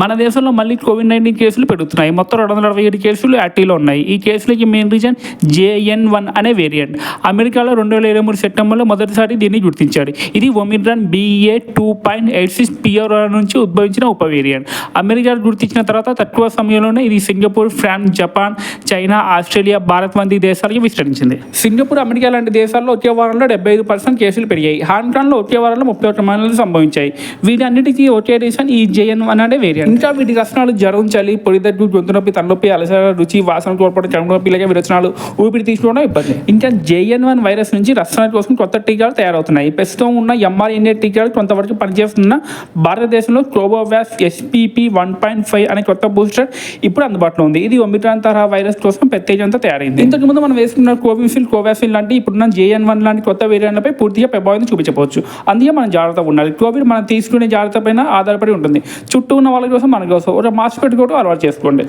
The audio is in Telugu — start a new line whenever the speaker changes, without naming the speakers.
మన దేశంలో మళ్ళీ కోవిడ్ నైన్టీన్ కేసులు పెరుగుతున్నాయి. మొత్తం రెండు వందల అరవై ఏడు కేసులు యాక్టివ్లో ఉన్నాయి. ఈ కేసులకి మెయిన్ రీజన్ జేఎన్ వన్ అనే వేరియంట్. అమెరికాలో రెండు వేల ఇరవై మూడు సెప్టెంబర్లో మొదటిసారి దీన్ని గుర్తించారు ఇది Omicron BA two point eight six PR నుంచి ఉద్భవించిన ఉప వేరియంట్. అమెరికా గుర్తించిన తర్వాత తక్కువ సమయంలోనే ఇది Singapore France Japan China Australia Bharat వంటి దేశాలకి విస్తరించింది. సింగపూర్ అమెరికా లాంటి దేశాల్లో ఒకే వారంలో డెబ్బై ఐదు పర్సెంట్ కేసులు పెరిగాయి. హాంకాంగ్లో ఒకే వారంలో ముప్పై ఒక్క మరణాలు సంభవించాయి. వీటన్నిటికీ ఒకే రీజన్ ఈ జేఎన్ వన్ అనే వేరియంట్. ఇంకా వీటి లక్షణాలు జ్వరం చలి పొడి గొంతు నొప్పి తలనొప్పి అలసర రుచి వాసన కోల్పోవడం చర్మ నొప్పి ఇలాగే విరచనాలు ఊపిరి తీసుకోవడం ఇబ్బంది. ఇంకా జేఎన్ వన్ వైరస్ నుంచి రక్షణ కోసం కొత్త టీకాలు తయారవుతున్నాయి. ప్రస్తుతం ఉన్న ఎంఆర్ఎన్ఏ టీకాలు కొంతవరకు పనిచేస్తున్న భారతదేశంలో Covovax SPP one point five అనే కొత్త బూస్టర్ ఇప్పుడు అందుబాటులో ఉంది. ఇది ఒమిక్రాన్ తరహా వైరస్ కోసం ప్రత్యేకంగా తయారైంది. ఇంతకు ముందు మనం వేసుకున్న కోవిషీల్డ్ కోవాక్సిన్ లాంటి ఇప్పుడున్న జేఎన్ వన్ లాంటి కొత్త వేరియంట్లపై పూర్తిగా ప్రభావం చూపించవచ్చు అందుకే మనం జాగ్రత్తగా ఉండాలి. కోవిడ్ మనం తీసుకునే జాగ్రత్త పైన ఆధారపడి ఉంటుంది. చుట్టూ ఉన్న వాళ్ళకి కోసం మన కోసం. ఒక మాస్క్ పెట్టుకోవడం అలవాటు చేసుకోండి.